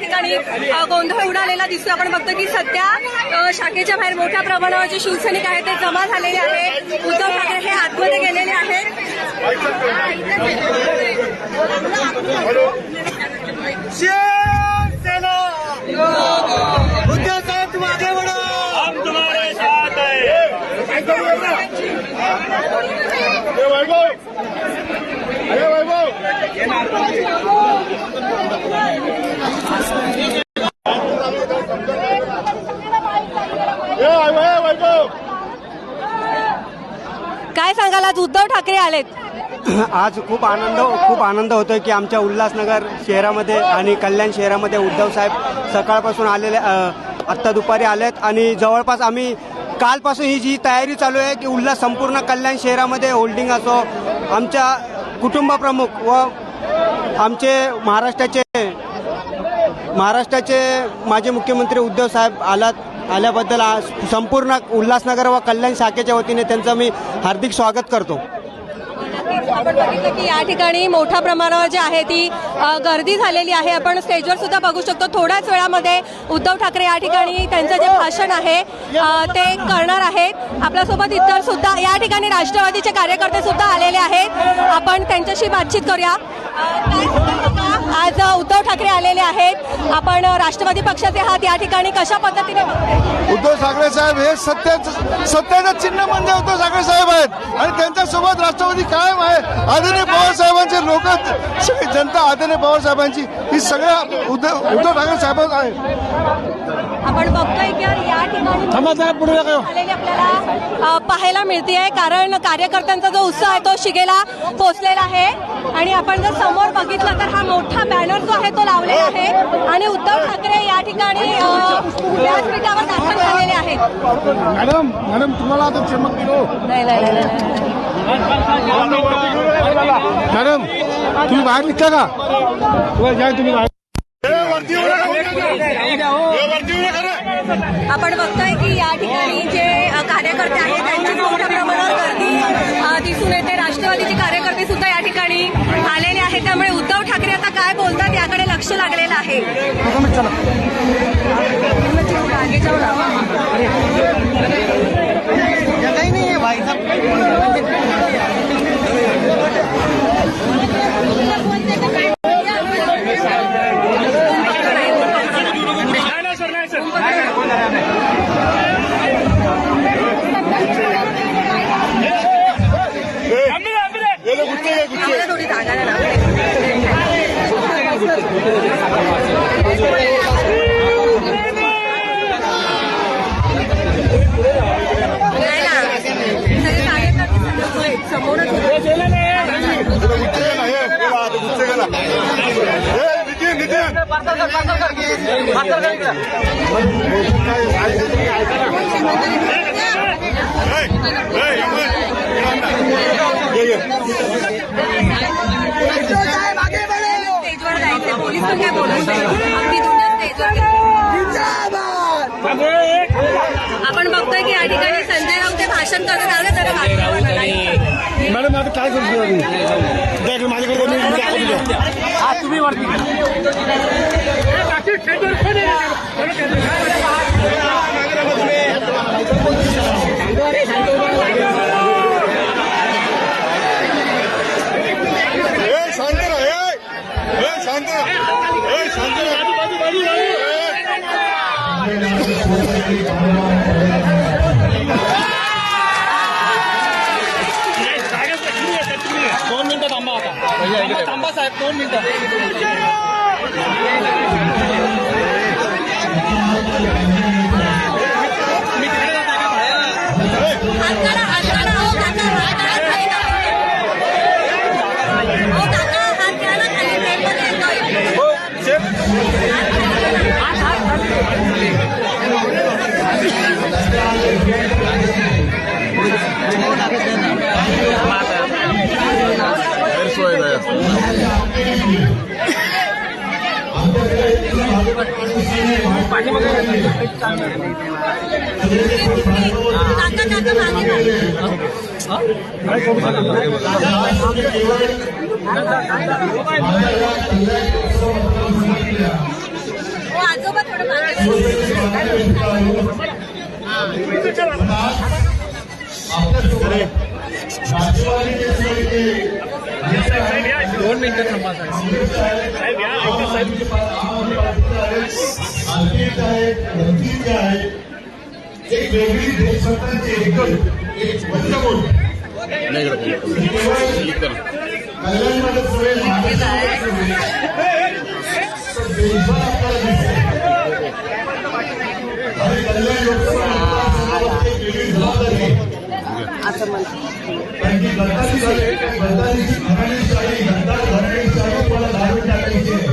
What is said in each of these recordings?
ठिकाणी गोंधळ उडालेला दिसतो आपण बघतो की सध्या शाखेच्या बाहेर मोठ्या प्रमाणावर जे शिवसैनिक आहेत ते जमा झालेले आहेत. उद्धव ठाकरे हे आतमध्ये गेलेले आहेत. शिवसेना! उद्धव साहेब तुम आगे बढ़ो हम तुम्हारे साथ हैं। काय सांगाल? आज उद्धव ठाकरे आलेत. आज खूप आनंद खूप आनंद होतोय की आमच्या उल्हासनगर शहरामध्ये आणि कल्याण शहरामध्ये उद्धव साहेब सकाळपासून आलेले आत्ता दुपारी आलेत आणि जवळपास आम्ही कालपासून ही जी तयारी चालू आहे की उल्हास संपूर्ण कल्याण शहरामध्ये होल्डिंग असो आमच्या कुटुंब प्रमुख व आमचे महाराष्ट्राचे महाराष्ट्राचे माजी मुख्यमंत्री उद्धव साहेब आलात आल्याबद्दल संपूर्ण उल्हासनगर व कल्याण शाखेच्या वतीने त्यांचं मी हार्दिक स्वागत करतो. आपण बघितलं की या ठिकाणी मोठ्या प्रमाणावर जी आहे ती गर्दी झालेली आहे. आपण स्टेजवर सुद्धा बघू शकतो. थोड्याच वेळामध्ये उद्धव ठाकरे या ठिकाणी त्यांचं जे भाषण आहे ते करणार आहेत. आपल्यासोबत इतर सुद्धा या ठिकाणी राष्ट्रवादीचे कार्यकर्ते सुद्धा आलेले आहेत. आपण त्यांच्याशी बातचीत करूया. आज उद्धव ठाकरे आलेले आहेत. आपण राष्ट्रवादी पक्षाचे हात या ठिकाणी कशा पद्धतीने उद्धव ठाकरे साहेब हे सत्याचं सत्याचं चिन्ह म्हणजे उद्धव ठाकरे साहेब आहेत. आणि त्यांच्यासोबत राष्ट्रवादी कायम आहे. आदरणीय पवार साहेबांचे लोक सगळी जनता आदरणीय पवार साहेबांची. ही सगळ्या उद्धव उद्धव ठाकरे साहेब आहेत. आपण बघतोय की या ठिकाणी आपल्याला पाहायला मिळते आहे कारण कार्यकर्त्यांचा जो उत्साह आहे तो शिगेला पोचलेला आहे. आणि आपण जर समोर बघितलं तर हा मोठा बॅनर जो आहे तो लावलेला आहे. आणि उद्धव ठाकरे या ठिकाणी व्यासपीठावर दाखल झालेले आहेत. मॅडम मॅडम तुम्हाला आता चमक दिलो नाही मॅडम तुम्ही बाहेर निघता का? तुम्ही बाहेर. आपण बघतोय की या ठिकाणी जे कार्यकर्ते आहेत त्यांची मोठ्या प्रमाणावर गर्दी दिसून येते. राष्ट्रवादीचे कार्यकर्ते सुद्धा या ठिकाणी आलेले आहेत. त्यामुळे उद्धव ठाकरे आता काय बोलतात याकडे लक्ष लागलेलं आहे. आपण बघतोय की या ठिकाणी संजय राऊत ते भाषण करत आले तर बाकी मॅडम आता काय करतो आम्ही द्या इकडे माझ्याकडे दोन मिनिटं दाखवून द्या. शांत राहा शांत राहा शांत राहा दोन मिनिटं थांबा आता थांबा साहेब दोन मिनिटं आजोबा थोडं मागे. दोन मिनिटं थांबा साहेब. एक वेगळी देशभक्तांची एकल एक कल्याणमध्ये सगळे देशभर आपल्याला आणि कल्याण लोकसभा एक वेगळी जबाबदारी आहे. कारण की गद्दारी झाली गद्दारीची घराणेशाही गद्दार घराणेशाही धारून टाकायची आहे?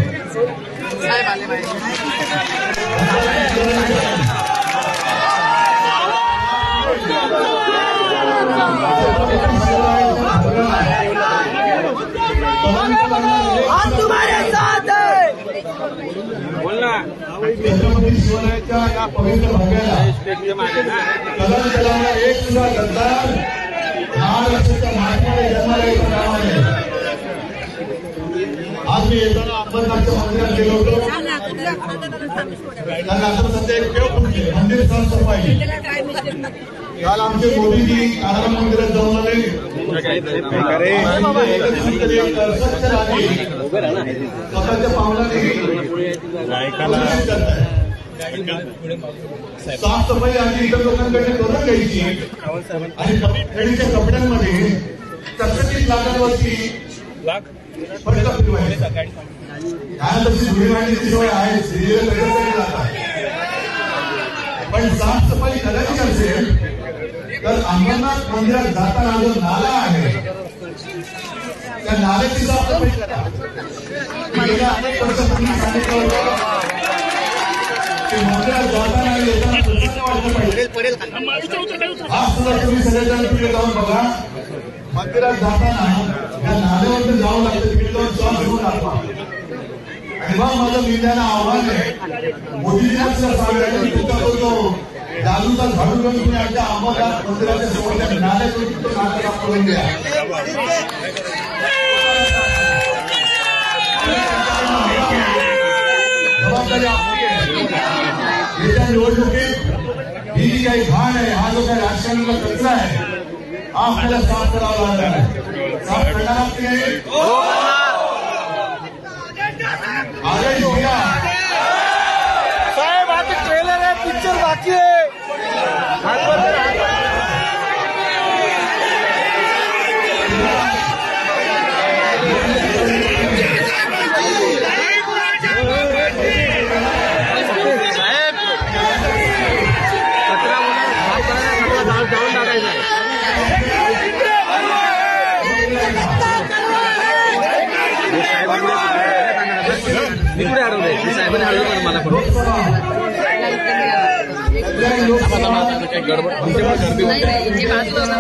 छत्रपती शिवरायांच्या या पवित्र भाग्याला कलम जलाला एक सुद्धा गद्दार महाराष्ट्राच्या महात्माने जन्माला येत कामा नये. आज मी येताना अंबरनाथच्या मंदिरात गेलो होतो काल आमचे मोदीजी आराम मंदिरात जाऊन आले स्वतःच्या पावलाने साफसफाई आधी इतर लोकांकडे करून घ्यायची आणि खेळीच्या कपड्यांमध्ये चकचकीत लागांवरती फटका फिरवायचा काय तशी धुळी आहे सिरियल पण साफसफाई करायची असेल तर अंबरनाथ मंदिरात जाताना जो नाला आहे त्या नाल्याची साफसफाई करा गेल्या अनेक वर्षापूर्वी सांगितलं होतं मंदिरात जाताना येताना प्रसन्न वाटलं पाहिजे हा सुद्धा तुम्ही सगळेजण तिकडे जाऊन बघा मंदिरात जाताना या नाल्यावरती जावं लागतं तिकडे जाऊन श्वास घेऊन दाखवा मग माझं मी त्यांना आव्हान आहे मोदीजींना सुद्धा सांगायचं की झाडू घेऊन तुम्ही आमच्या अहमदनाथ मंदिराच्या समोरच्या त्या करून द्या जबाबदारी आपली आहे. येत्या निवडणुकीत ही जी काही घाण आहे हा जो काही राजकारणाला कचरा आहे हा आपल्याला साफ करावा लागणार आहे. साफ करणार आहात की नाही आदेश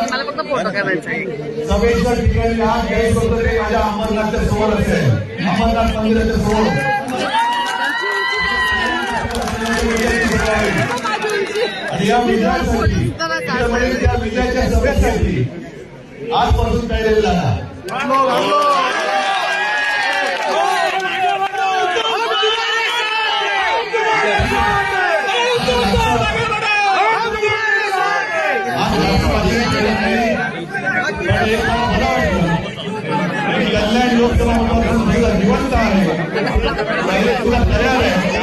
मला फक्त फोटो करायचा आहे सभेच्या ठिकाणी माझ्या अमरनाथच्या समोर असेल अमरनाथ मंदिराच्या समोर आणि या विजयासाठी त्या विजयाच्या सभेसाठी आजपासून काय झाला कल्याण लोकसभा मतदारसंघाला निवडत आहे पहिले तुला तयार आहे